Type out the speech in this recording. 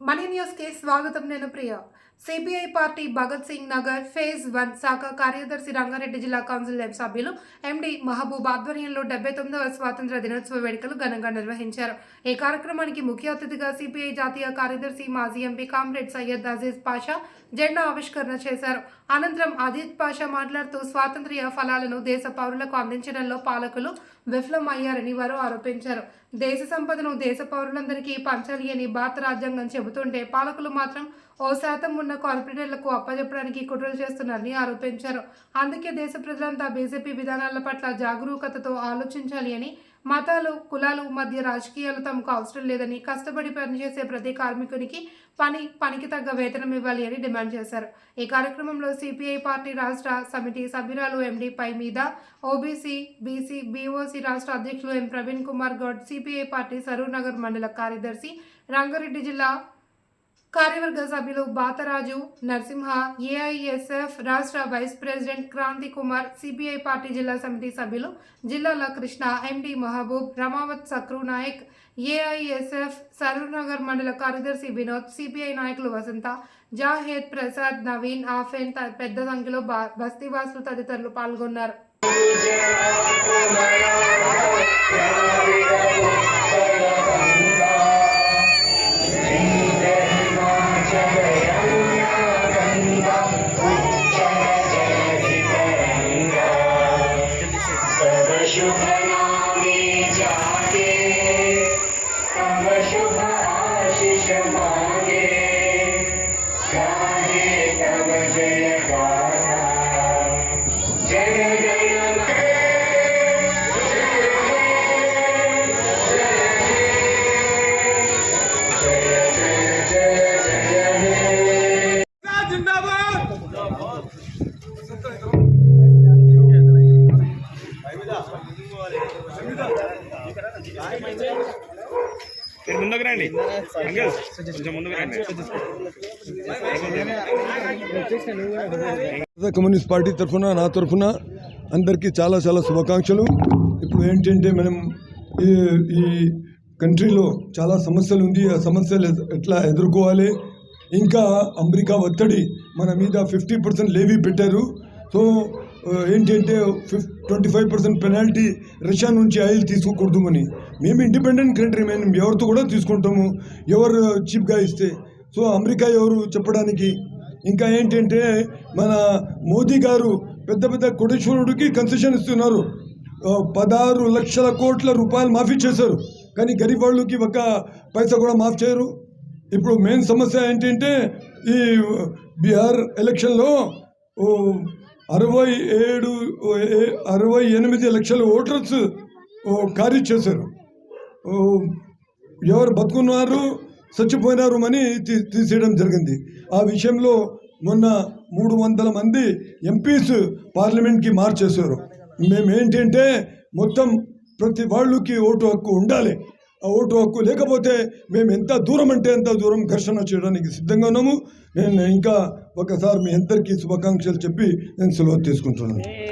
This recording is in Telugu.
మనీ న్యూస్కి స్వాగతం నేను Priya. CPI party Bhagat Singh Nagar phase one శాఖ కార్యదర్శి రంగారెడ్డి జిల్లా కౌన్సిల్ సభ్యులు ఎండి మహబూబ్ ఆధ్వర్యంలో డెబ్బై తొమ్మిదవ స్వాతంత్ర దినోత్సవ వేడుకలు ఘనంగా నిర్వహించారు. ఈ కార్యక్రమానికి ముఖ్య అతిథిగా సిపిఐ జాతీయ కార్యదర్శి మాజీ ఎంపీ కామ్రేడ్ సయ్యద్ అజీజ్ పాషా జెండా ఆవిష్కరణ చేశారు. అనంతరం అజిత్ పాషా మాట్లాడుతూ స్వాతంత్ర్య ఫలాలను దేశ పౌరులకు అందించడంలో పాలకులు విఫలం అయ్యారని వారు ఆరోపించారు. దేశ సంపదను దేశ పౌరులందరికీ పంచాలి అని భారత రాజ్యాంగం చెబుతుంటే పాలకులు మాత్రం ఓ శాతం ఉన్న కార్పొరేటర్లకు అప్పజెప్పడానికి కుట్రలు చేస్తున్నారని ఆరోపించారు. అందుకే దేశ ప్రజలంతా బీజేపీ విధానాల పట్ల జాగరూకతతో ఆలోచించాలి అని మతాలు కులాలు మధ్య రాజకీయాలు తమకు అవసరం లేదని కష్టపడి పనిచేసే ప్రతి కార్మికునికి పని పనికి తగ్గ వేతనం ఇవ్వాలి అని డిమాండ్ చేశారు. ఈ కార్యక్రమంలో సిపిఐ పార్టీ రాష్ట్ర సమితి సభ్యురాలు ఎండి పై మీద ఓబీసీ బీసీ బీఓసీ రాష్ట్ర అధ్యక్షులు M. Praveen Kumar Goud CPI party Saroor Nagar మండల కార్యదర్శి రంగారెడ్డి జిల్లా కార్యవర్గ సభ్యులు బాతరాజు నరసింహ ఏఐఎస్ఎఫ్ రాష్ట్ర vice president Kranthi Kumar CPI party జిల్లా సమితి సభ్యులు జిల్లాల కృష్ణ ఎండి మహబూబ్ రమావత్ సక్రు నాయక్ ఏఐఎస్ఎఫ్ సరూర్నగర్ మండల కార్యదర్శి వినోద్ సిపిఐ నాయకులు వసంత జాహేద్ ప్రసాద్ నవీన్ ఆఫెన్ త- పెద్ద సంఖ్యలో బస్తీవాసులు తదితరులు పాల్గొన్నారు. మీరు ముందుకు రండి. కొంచెం ముందుకు రండి. కమ్యూనిస్ట్ పార్టీ తరఫున నా తరఫున అందరికీ చాలా చాలా శుభాకాంక్షలు. ఇప్పుడు ఏంటంటే మనం ఈ ఈ కంట్రీలో చాలా సమస్యలు ఉంది. ఆ సమస్యలు ఎట్లా ఎదుర్కోవాలి? ఇంకా అమెరికా ఒత్తిడి మన మీద ఫిఫ్టీ పర్సెంట్ లేవీ పెట్టారు. సో ఏంటంటే ఫిఫ్ twenty five percent penalty Russia నుంచి ఆయిల్ తీసుకోకూడదు అని. మేము ఇండిపెండెంట్ కంట్రీ మేము ఎవరితో కూడా తీసుకుంటాము ఎవరు చీప్గా ఇస్తే. సో అమెరికా ఎవరు చెప్పడానికి? ఇంకా ఏంటంటే మన మోదీ గారు పెద్ద పెద్ద కోటేశ్వరుడికి కన్సెషన్ ఇస్తున్నారు. పదహారు లక్షల కోట్ల రూపాయలు మాఫీ చేశారు. కానీ గరీబ్ వాళ్ళకి ఒక పైసా కూడా మాఫ్ చేయరు. ఇప్పుడు మెయిన్ సమస్య ఏంటంటే ఈ బీహార్ ఎలక్షన్లో అరవై ఏడు ఏ- అరవై ఎనిమిది లక్షల ఓటర్స్ ఖారీ చేశారు. ఎవరు బతుకున్నారు చచ్చిపోయినారు అని తీ తీసేయడం జరిగింది. ఆ విషయంలో మొన్న మూడు వందల మంది ఎంపీస్ పార్లమెంట్కి మార్చేశారు. మేము ఏంటంటే మొత్తం ప్రతి వాళ్ళకి ఓటు హక్కు ఉండాలి. ఓటు హక్కు లేకపోతే మేము ఎంత దూరం అంటే ఎంత దూరం ఘర్షణ చేయడానికి సిద్ధంగా ఉన్నాము. నేను ఇంకా ఒకసారి మీ అందరికీ శుభాకాంక్షలు చెప్పి నేను సెలవు తీసుకుంటున్నాను.